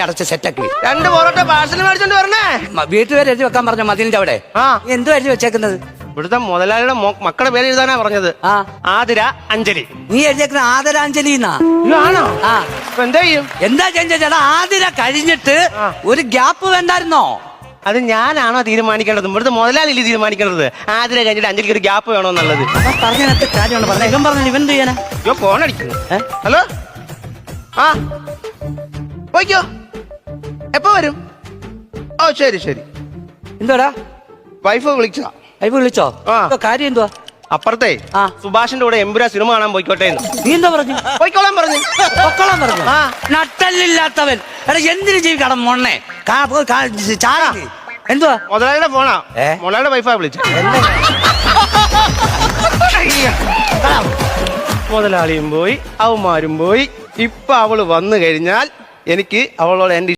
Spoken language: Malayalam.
അടച്ച് സെറ്റാക്കി രണ്ട് പൊറോട്ട പാഴ്സൽ മേടിച്ചോണ്ട് വരണേ. വീട്ടുപേര് എഴുതി വെക്കാൻ പറഞ്ഞ മതിലിന്റെ അവിടെ? ആ. എന്തോ എഴുതി വെച്ചേക്കുന്നത്? ഇവിടുത്തെ മുതലാളിയുടെ മക്കളുടെ പേര് എഴുതാനാ പറഞ്ഞത്. ആ. ആതിര അഞ്ജലി. നീ എഴുതിയേക്കുന്ന ആദരാഞ്ജലി എന്നാ ആണോ? ആ. ഇപ്പൊ എന്താ ചെയ്യും? എന്താ ചെയ്യാ ചേട്ടാ ആതിര കഴിഞ്ഞിട്ട് ആ. ഒരു ഗ്യാപ്പ് വേണ്ടായിരുന്നോ? അത് ഞാനാണോ തീരുമാനിക്കേണ്ടത്? ഇവിടുത്തെ മുതലാളിയില്ലേ തീരുമാനിക്കേണ്ടത്? ആതിര കഴിഞ്ഞിട്ട് അഞ്ജലിക്ക് ഒരു ഗ്യാപ്പ് വേണോ എന്നുള്ളത് പറഞ്ഞതിനകത്ത് കാര്യമാണ് പറഞ്ഞത് ഇവൻ പറഞ്ഞു ഇവൻ എന്ത് ചെയ്യാനാ? അയ്യോ ഫോൺ അടിക്കുന്നു. ഏ? ഹലോ? ആ. പോയിക്കോ. വരും. ഓ ശരി ശരി. എന്തോടാ? വൈഫ് വിളിച്ച വൈഫ് വിളിച്ചോ? ആ. കാര്യം എന്തുവാ? അപ്പുറത്തെ ആ. സുഭാഷിന്റെ കൂടെ എമ്പുര സിനിമ കാണാൻ പോയിക്കോട്ടെ എന്ന്. നീ എന്താ പറഞ്ഞു? പോയിക്കോളാൻ പറഞ്ഞു. പൊക്കോളാൻ പറഞ്ഞു. ആ. നട്ടല്ലില്ലാത്തവൻ എടാ എന്തിനു ജീവിക്കണം മൊണ്ണെ? കാ- പോ- കാ- ചാടി. എന്തുവാ? മുതലാളിയുടെ ഫോണാ. ഏ? മുതലാളിയുടെ വൈഫാ വിളിച്ചു മുതലാളിയും പോയി അവന്മാരും പോയി. ഇപ്പൊ അവൾ വന്നു കഴിഞ്ഞാൽ എനിക്ക് അവളോട് എന്റെ